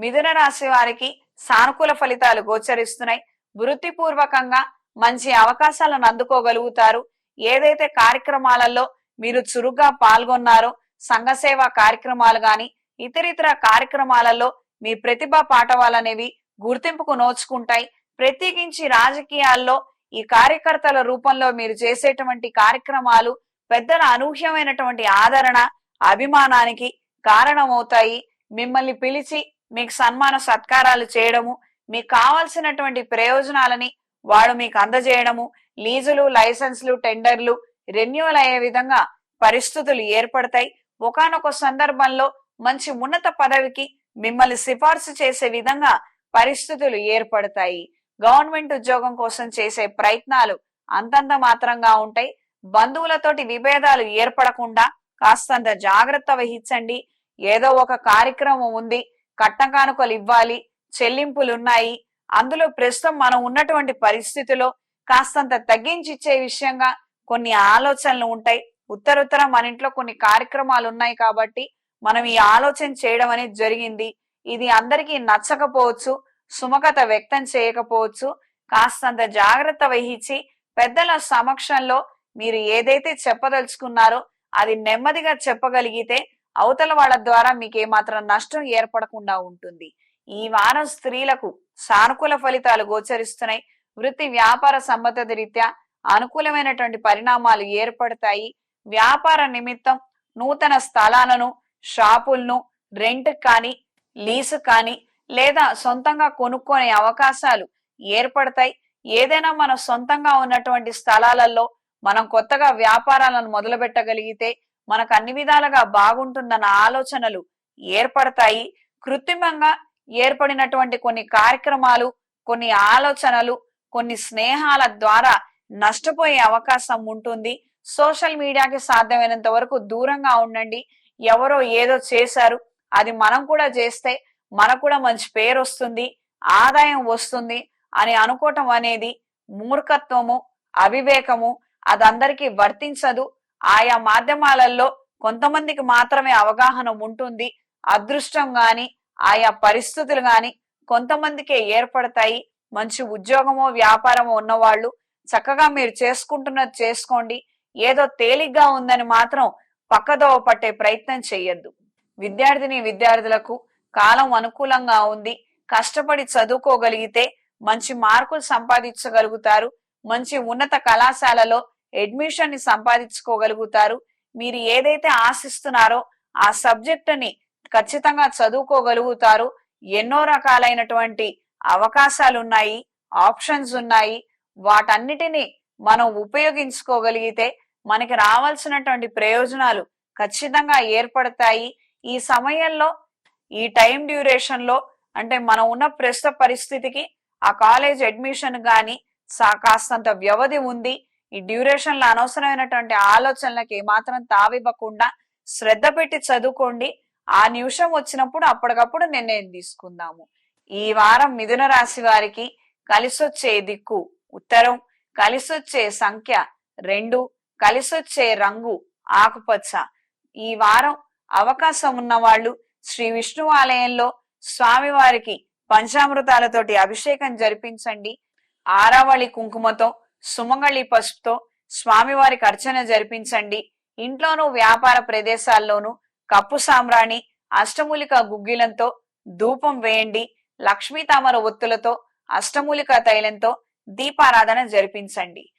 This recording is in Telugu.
మిథున రాశి వారికి సానుకూల ఫలితాలు గోచరిస్తున్నాయి. వృత్తిపూర్వకంగా మంచి అవకాశాలను అందుకోగలుగుతారు. ఏదైతే కార్యక్రమాలలో మీరు చురుగ్గా పాల్గొన్నారో సంఘ సేవా కార్యక్రమాలు గాని ఇతరితర కార్యక్రమాలలో మీ ప్రతిభ పాఠవాలనేవి గుర్తింపుకు నోచుకుంటాయి. ప్రత్యేకించి రాజకీయాల్లో ఈ కార్యకర్తల రూపంలో మీరు చేసేటువంటి కార్యక్రమాలు పెద్దల అనూహ్యమైనటువంటి ఆదరణ అభిమానానికి కారణమవుతాయి. మిమ్మల్ని పిలిచి మీకు సన్మాన సత్కారాలు చేయడము మీకు కావాల్సినటువంటి ప్రయోజనాలని వాడు మీకు అందజేయడము లీజులు లైసెన్స్లు టెండర్లు రెన్యువల్ అయ్యే విధంగా పరిస్థితులు ఏర్పడతాయి. ఒకానొక సందర్భంలో మంచి ఉన్నత పదవికి మిమ్మల్ని సిఫార్సు చేసే విధంగా పరిస్థితులు ఏర్పడతాయి. గవర్నమెంట్ ఉద్యోగం కోసం చేసే ప్రయత్నాలు అంతంత మాత్రంగా ఉంటాయి. బంధువులతోటి విభేదాలు ఏర్పడకుండా కాస్తంత జాగ్రత్త వహించండి. ఏదో ఒక కార్యక్రమం ఉంది కట్టకానుకలు ఇవ్వాలి చెల్లింపులు ఉన్నాయి అందులో ప్రస్తుతం మనం ఉన్నటువంటి పరిస్థితిలో కాస్తంత తగ్గించి ఇచ్చే విషయంగా కొన్ని ఆలోచనలు ఉంటాయి. ఉత్తరుత్తర మన ఇంట్లో కొన్ని కార్యక్రమాలు ఉన్నాయి కాబట్టి మనం ఈ ఆలోచన చేయడం అనేది జరిగింది. ఇది అందరికీ నచ్చకపోవచ్చు సుమకత వ్యక్తం చేయకపోవచ్చు. కాస్తంత జాగ్రత్త వహించి పెద్దల సమక్షంలో మీరు ఏదైతే చెప్పదలుచుకున్నారో అది నెమ్మదిగా చెప్పగలిగితే అవతల వాళ్ళ ద్వారా మీకు ఏమాత్రం నష్టం ఏర్పడకుండా ఉంటుంది. ఈ వారం స్త్రీలకు సానుకూల ఫలితాలు గోచరిస్తున్నాయి. వృత్తి వ్యాపార సంబంధిత రీత్యా అనుకూలమైనటువంటి పరిణామాలు ఏర్పడతాయి. వ్యాపార నిమిత్తం నూతన స్థలాలను షాపులను రెంట్ కానీ లీసు కానీ లేదా సొంతంగా కొనుక్కునే అవకాశాలు ఏర్పడతాయి. ఏదైనా మన సొంతంగా ఉన్నటువంటి స్థలాలలో మనం కొత్తగా వ్యాపారాలను మొదలుపెట్టగలిగితే మనకు అన్ని విధాలుగా బాగుంటుందన్న ఆలోచనలు ఏర్పడతాయి. కృత్రిమంగా ఏర్పడినటువంటి కొన్ని కార్యక్రమాలు కొన్ని ఆలోచనలు కొన్ని స్నేహాల ద్వారా నష్టపోయే అవకాశం ఉంటుంది. సోషల్ మీడియాకి సాధ్యమైనంత వరకు దూరంగా ఉండండి. ఎవరో ఏదో చేశారు అది మనం కూడా చేస్తే మనకు కూడా మంచి పేరు వస్తుంది ఆదాయం వస్తుంది అని అనుకోవటం అనేది మూర్ఖత్వము అవివేకము అదందరికీ వర్తించదు. ఆయా మాధ్యమాలలో కొంతమందికి మాత్రమే అవగాహన ఉంటుంది. అదృష్టం గాని ఆయా పరిస్థితులు గాని కొంతమందికే ఏర్పడతాయి. మంచి ఉద్యోగమో వ్యాపారమో ఉన్నవాళ్ళు చక్కగా మీరు చేసుకుంటున్నది చేసుకోండి. ఏదో తేలిగ్గా ఉందని మాత్రం పక్కదోవ పట్టే ప్రయత్నం చెయ్యొద్దు. విద్యార్థిని విద్యార్థులకు కాలం అనుకూలంగా ఉంది. కష్టపడి చదువుకోగలిగితే మంచి మార్కులు సంపాదించగలుగుతారు. మంచి ఉన్నత కళాశాలలో అడ్మిషన్ని సంపాదించుకోగలుగుతారు. మీరు ఏదైతే ఆశిస్తున్నారో ఆ సబ్జెక్టుని ఖచ్చితంగా చదువుకోగలుగుతారు. ఎన్నో రకాలైనటువంటి అవకాశాలు ఉన్నాయి ఆప్షన్స్ ఉన్నాయి. వాటన్నిటిని మనం ఉపయోగించుకోగలిగితే మనకి రావాల్సినటువంటి ప్రయోజనాలు ఖచ్చితంగా ఏర్పడతాయి. ఈ సమయంలో ఈ టైం డ్యూరేషన్లో అంటే మనం ఉన్న ప్రస్తుత పరిస్థితికి ఆ కాలేజ్ అడ్మిషన్ కానీ కాస్తంత వ్యవధి ఉంది. ఈ డ్యూరేషన్లో అనవసరమైనటువంటి ఆలోచనలకు ఏమాత్రం తావివ్వకుండా శ్రద్ధ పెట్టి చదువుకోండి. ఆ నిమిషం వచ్చినప్పుడు అప్పటికప్పుడు నిర్ణయం తీసుకుందాము. ఈ వారం మిథున రాశి వారికి కలిసొచ్చే దిక్కు ఉత్తరం కలిసొచ్చే సంఖ్య రెండు కలిసొచ్చే రంగు ఆకుపచ్చ. ఈ వారం అవకాశం ఉన్న వాళ్ళు శ్రీ విష్ణు ఆలయంలో స్వామివారికి పంచామృతాలతోటి అభిషేకం జరిపించండి. ఆరావళి కుంకుమతో సుమంగళి పసుపుతో స్వామివారికి అర్చన జరిపించండి. ఇంట్లోనూ వ్యాపార ప్రదేశాల్లోనూ కప్పు సామ్రాణి అష్టమూలిక గుగ్గిలంతో ధూపం వేయండి. లక్ష్మీ తామర ఒత్తులతో అష్టమూలిక తైలంతో దీపారాధన జరిపించండి.